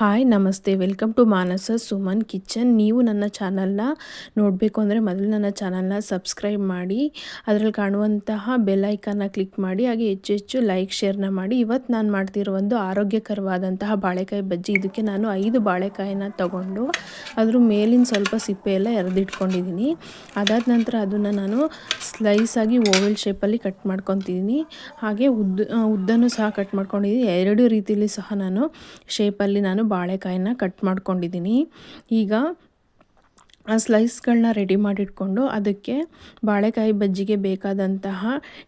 Hi, ನಮಸ್ತೆ. Welcome to Manasa Suman kitchen. ನೀವು ನನ್ನ ಚಾನಲ್ನ ನೋಡಬೇಕು ಅಂದರೆ ಮೊದಲು ನನ್ನ ಚಾನಲ್ನ ಸಬ್ಸ್ಕ್ರೈಬ್ ಮಾಡಿ, ಅದರಲ್ಲಿ ಕಾಣುವಂತಹ ಬೆಲ್ಲೈಕನ್ನ ಕ್ಲಿಕ್ ಮಾಡಿ, ಹಾಗೆ ಹೆಚ್ಚು ಹೆಚ್ಚು ಲೈಕ್, ಶೇರ್ನ ಮಾಡಿ. ಇವತ್ತು ನಾನು ಮಾಡ್ತಿರೋ ಒಂದು ಆರೋಗ್ಯಕರವಾದಂತಹ ಬಾಳೆಕಾಯಿ ಬಜ್ಜಿ. ಇದಕ್ಕೆ ನಾನು ಐದು ಬಾಳೆಕಾಯಿನ ತಗೊಂಡು, ಅದ್ರ ಮೇಲಿನ ಸ್ವಲ್ಪ ಸಿಪ್ಪೆ ಎಲ್ಲ ಎರೆದಿಟ್ಕೊಂಡಿದ್ದೀನಿ ಅದಾದ ನಂತರ ಅದನ್ನು ನಾನು ಸ್ಲೈಸ್ ಆಗಿ ಓವೆಲ್ ಶೇಪಲ್ಲಿ ಕಟ್ ಮಾಡ್ಕೊತಿದ್ದೀನಿ ಹಾಗೆ ಉದ್ದ ಉದ್ದನೂ ಸಹ ಕಟ್ ಮಾಡ್ಕೊಂಡಿದ್ದೀನಿ ಎರಡು ರೀತಿಯಲ್ಲಿ ಸಹ ನಾನು ಶೇಪಲ್ಲಿ ನಾನು ಬಾಳೆಕಾಯಿನ ಕಟ್ ಮಾಡ್ಕೊಂಡಿದ್ದೀನಿ. ಈಗ ಆ ಸ್ಲೈಸ್ಗಳನ್ನ ರೆಡಿ ಮಾಡಿಟ್ಕೊಂಡು ಅದಕ್ಕೆ ಬಾಳೆಕಾಯಿ ಬಜ್ಜಿಗೆ ಬೇಕಾದಂತಹ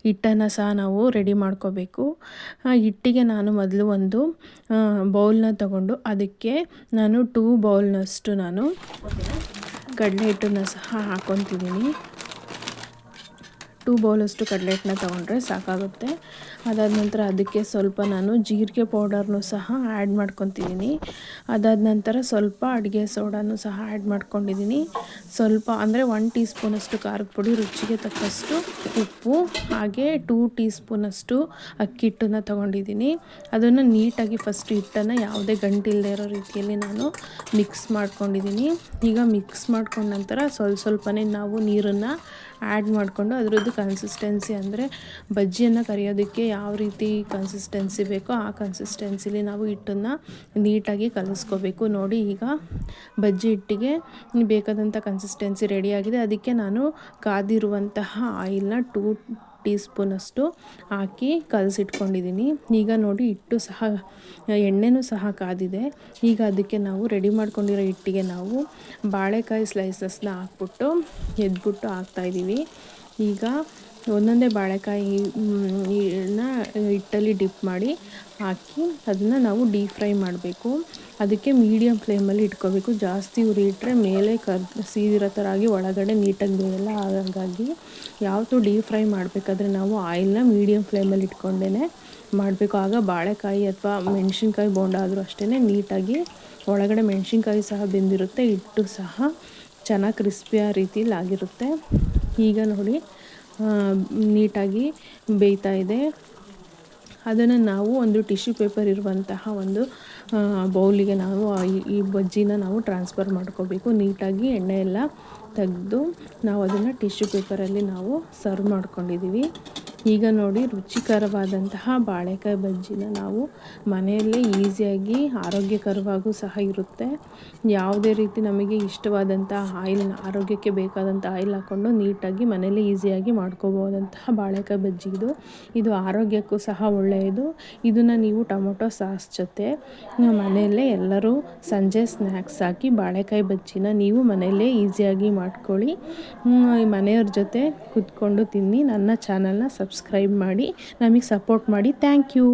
ಹಿಟ್ಟನ್ನು ಸಹ ನಾವು ರೆಡಿ ಮಾಡ್ಕೋಬೇಕು. ಹಿಟ್ಟಿಗೆ ನಾನು ಮೊದಲು ಒಂದು ಬೌಲ್ನ ತಗೊಂಡು ಅದಕ್ಕೆ ನಾನು ಟೂ ಬೌಲ್ನಷ್ಟು ನಾನು ಕಡಲೆ ಹಿಟ್ಟನ್ನು ಸಹ ಹಾಕ್ಕೊತಿದ್ದೀನಿ ಟೂ ಬೌಲಷ್ಟು ಕಡಲೆ ಹಿಟ್ಟನ್ನ ತೊಗೊಂಡ್ರೆ ಸಾಕಾಗುತ್ತೆ. ಅದಾದ ನಂತರ ಅದಕ್ಕೆ ಸ್ವಲ್ಪ ನಾನು ಜೀರಿಗೆ ಪೌಡರ್ನು ಸಹ ಆ್ಯಡ್ ಮಾಡ್ಕೊತಿದ್ದೀನಿ. ಅದಾದ ನಂತರ ಸ್ವಲ್ಪ ಅಡುಗೆ ಸೋಡಾನು ಸಹ ಆ್ಯಡ್ ಮಾಡ್ಕೊಂಡಿದ್ದೀನಿ. ಸ್ವಲ್ಪ ಅಂದರೆ ಒನ್ ಟೀ ಸ್ಪೂನಷ್ಟು ಖಾರದ ಪುಡಿ, ರುಚಿಗೆ ತಕ್ಕಷ್ಟು ಉಪ್ಪು, ಹಾಗೆ ಟೂ ಟೀ ಸ್ಪೂನಷ್ಟು ಅಕ್ಕಿ ಹಿಟ್ಟನ್ನು ತೊಗೊಂಡಿದ್ದೀನಿ. ಅದನ್ನು ನೀಟಾಗಿ ಫಸ್ಟ್ ಹಿಟ್ಟನ್ನು ಯಾವುದೇ ಗಂಟಿಲ್ಲದೆ ಇರೋ ರೀತಿಯಲ್ಲಿ ನಾನು ಮಿಕ್ಸ್ ಮಾಡ್ಕೊಂಡಿದ್ದೀನಿ. ಈಗ ಮಿಕ್ಸ್ ಮಾಡ್ಕೊಂಡ ನಂತರ ಸ್ವಲ್ಪ ಸ್ವಲ್ಪನೇ ನಾವು ನೀರನ್ನು ಆ್ಯಡ್ ಮಾಡಿಕೊಂಡು ಅದರದ್ದು ಕನ್ಸಿಸ್ಟೆನ್ಸಿ ಅಂದರೆ ಬಜ್ಜಿಯನ್ನು ಕರಿಯೋದಕ್ಕೆ ಯಾವ ರೀತಿ ಕನ್ಸಿಸ್ಟೆನ್ಸಿ ಬೇಕೋ ಆ ಕನ್ಸಿಸ್ಟೆನ್ಸಿಲಿ ನಾವು ಹಿಟ್ಟನ್ನು ನೀಟಾಗಿ ಕಲಿಸ್ಕೋಬೇಕು. ನೋಡಿ ಈಗ ಬಜ್ಜಿ ಹಿಟ್ಟಿಗೆ ಬೇಕಾದಂಥ ಕನ್ಸಿಸ್ಟೆನ್ಸಿ ರೆಡಿಯಾಗಿದೆ ಅದಕ್ಕೆ ನಾನು ಕಾದಿರುವಂತಹ ಆಯಿಲ್ನ ಟೂ ಟೀ ಸ್ಪೂನಷ್ಟು ಹಾಕಿ ಕಲಸಿಟ್ಕೊಂಡಿದ್ದೀನಿ. ಈಗ ನೋಡಿ ಹಿಟ್ಟು ಸಹ, ಎಣ್ಣೆನೂ ಸಹ ಕಾದಿದೆ. ಈಗ ಅದಕ್ಕೆ ನಾವು ರೆಡಿ ಮಾಡ್ಕೊಂಡಿರೋ ಹಿಟ್ಟಿಗೆ ನಾವು ಬಾಳೆಕಾಯಿ ಸ್ಲೈಸಸ್ನ ಹಾಕ್ಬಿಟ್ಟು ಎದ್ಬಿಟ್ಟು ಹಾಕ್ತಾಯಿದ್ದೀವಿ ಈಗ ಒಂದೊಂದೇ ಬಾಳೆಕಾಯಿ ಹಿಟ್ಟಲ್ಲಿ ಡಿಪ್ ಮಾಡಿ ಹಾಕಿ ಅದನ್ನು ನಾವು ಡೀಪ್ ಫ್ರೈ ಮಾಡಬೇಕು. ಅದಕ್ಕೆ ಮೀಡಿಯಮ್ ಫ್ಲೇಮಲ್ಲಿ ಇಟ್ಕೋಬೇಕು. ಜಾಸ್ತಿ ಉರಿ ಇಟ್ಟರೆ ಮೇಲೆ ಕರ್, ಸೀದಿರೋ ಥರ ಆಗಿ ಒಳಗಡೆ ನೀಟಾಗಿ ಬೇಯಲ್ಲ ಹಾಗಾಗಿ ಯಾವತ್ತೂ ಡೀಪ್ ಫ್ರೈ ಮಾಡಬೇಕಾದ್ರೆ ನಾವು ಆಯಿಲ್ನ ಮೀಡಿಯಮ್ ಫ್ಲೇಮಲ್ಲಿ ಇಟ್ಕೊಂಡೇ ಮಾಡಬೇಕು. ಆಗ ಬಾಳೆಕಾಯಿ ಅಥವಾ ಮೆಣಸಿನ್ಕಾಯಿ ಬೋಂಡ ಆದರೂ ಅಷ್ಟೇ ನೀಟಾಗಿ ಒಳಗಡೆ ಮೆಣಸಿನ್ಕಾಯಿ ಸಹ ಬೆಂದಿರುತ್ತೆ, ಹಿಟ್ಟು ಸಹ ಚೆನ್ನಾಗಿ ಕ್ರಿಸ್ಪಿಯ ರೀತಿಯಲ್ಲಿ ಆಗಿರುತ್ತೆ. ಈಗ ನೋಡಿ ನೀಟಾಗಿ ಬೇಯ್ತಾ ಇದೆ. ಅದನ್ನು ನಾವು ಒಂದು ಟಿಶ್ಯೂ ಪೇಪರ್ ಇರುವಂತಹ ಒಂದು ಬೌಲಿಗೆ ನಾವು ಈ ಬಜ್ಜಿನ ನಾವು ಟ್ರಾನ್ಸ್ಫರ್ ಮಾಡ್ಕೋಬೇಕು. ನೀಟಾಗಿ ಎಣ್ಣೆ ಎಲ್ಲ ತೆಗೆದು ನಾವು ಅದನ್ನು ಟಿಶ್ಯೂ ಪೇಪರಲ್ಲಿ ನಾವು ಸರ್ವ್ ಮಾಡ್ಕೊಂಡಿದ್ದೀವಿ. ಈಗ ನೋಡಿ ರುಚಿಕರವಾದಂತಹ ಬಾಳೆಕಾಯಿ ಬಜ್ಜಿನ ನಾವು ಮನೆಯಲ್ಲೇ ಈಸಿಯಾಗಿ ಆರೋಗ್ಯಕರವಾಗೂ ಸಹ ಇರುತ್ತೆ. ಯಾವುದೇ ರೀತಿ ನಮಗೆ ಇಷ್ಟವಾದಂಥ ಆಯಿಲ್ನ ಆರೋಗ್ಯಕ್ಕೆ ಬೇಕಾದಂಥ ಆಯಿಲ್ ಹಾಕ್ಕೊಂಡು ನೀಟಾಗಿ ಮನೆಯಲ್ಲೇ ಈಸಿಯಾಗಿ ಮಾಡ್ಕೋಬೋದಂತಹ ಬಾಳೆಕಾಯಿ ಬಜ್ಜಿ ಇದು. ಇದು ಆರೋಗ್ಯಕ್ಕೂ ಸಹ ಒಳ್ಳೆಯದು. ಇದನ್ನು ನೀವು ಟೊಮೊಟೊ ಸಾಸ್ ಜೊತೆ ಮನೆಯಲ್ಲೇ ಎಲ್ಲರೂ ಸಂಜೆ ಸ್ನ್ಯಾಕ್ಸ್ ಹಾಕಿ ಬಾಳೆಕಾಯಿ ಬಜ್ಜಿನ ನೀವು ಮನೆಯಲ್ಲೇ ಈಸಿಯಾಗಿ ಮಾಡ್ಕೊಳ್ಳಿ. ಮನೆಯವ್ರ ಜೊತೆ ಕೂತ್ಕೊಂಡು ತಿನ್ನಿ. ನನ್ನ ಚಾನಲ್ನ ಸಬ್ಸ್ಕ್ರೈಬ್ ಮಾಡಿ ನಮಗೆ ಸಪೋರ್ಟ್ ಮಾಡಿ. Thank you